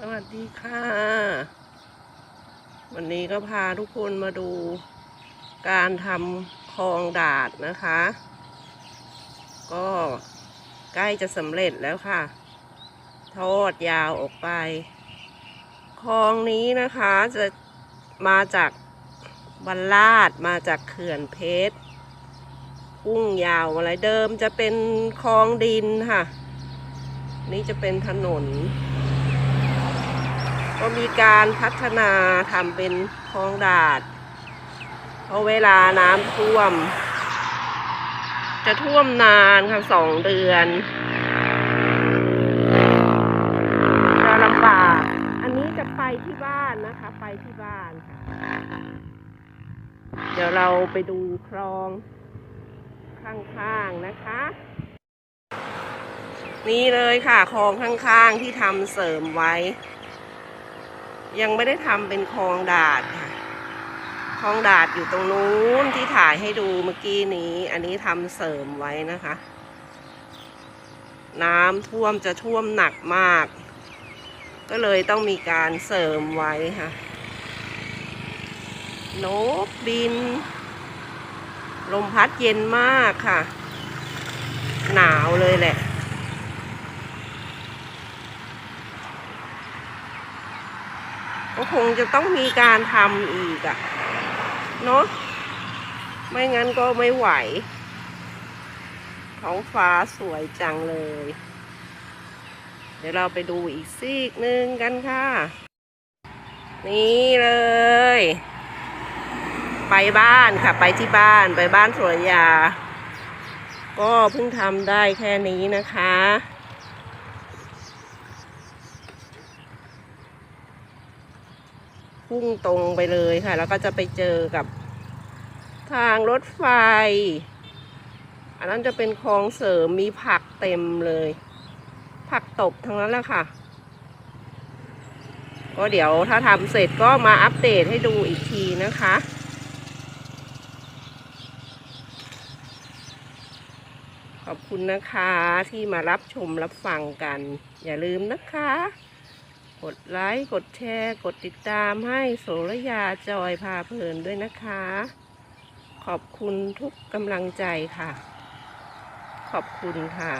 สวัสดีค่ะ วันนี้ก็พาทุกคนมาดูการทำคลองดาดนะคะ ก็ใกล้จะสำเร็จแล้วค่ะ ทอดยาวออกไปคลองนี้นะคะจะมาจากบรรลาดมาจากเขื่อนเพชรพุ่งยาวอะไรเดิมจะเป็นคลองดินค่ะ นี่จะเป็นถนน ก็มีการพัฒนาทำเป็นคลองดาดเพราะเวลาน้ำท่วม จะท่วมนานค่ะสองเดือนจะลำบาก อันนี้จะไปที่บ้านนะคะ ไปที่บ้านค่ะ เดี๋ยวเราไปดูคลองข้างๆนะคะ นี่เลยค่ะคลองข้างๆที่ทำเสริมไว้ ยังไม่ได้ทำเป็นคลองดาดค่ะคลองดาดอยู่ตรงนู้นที่ถ่ายให้ดูเมื่อกี้นี้ อันนี้ทำเสริมไว้นะคะ น้ำท่วมจะท่วมหนักมาก ก็เลยต้องมีการเสริมไว้ค่ะนกบิน ลมพัดเย็นมากค่ะ หนาวเลยแหละ ก็คงจะต้องมีการทำอีกอะเนาะไม่งั้นก็ไม่ไหว ท้องฟ้าสวยจังเลย เดี๋ยวเราไปดูอีกซีกหนึ่งกันค่ะ นี่เลย ไปบ้านค่ะ ไปที่บ้านไปบ้านสวนยา ก็เพิ่งทำได้แค่นี้นะคะ พุ่งตรงไปเลยค่ะ แล้วก็จะไปเจอกับทางรถไฟ อันนั้นจะเป็นคลองเสริมมีผักเต็มเลย ผักตบทั้งนั้นแหละค่ะ ก็เดี๋ยวถ้าทำเสร็จก็มาอัปเดตให้ดูอีกทีนะคะขอบคุณนะคะที่มารับชมรับฟังกัน อย่าลืมนะคะ กดไลค์กดแชร์ กดติดตามให้โสระยาจอยพาเพลินด้วยนะคะ ขอบคุณทุกกำลังใจค่ะ ขอบคุณค่ะ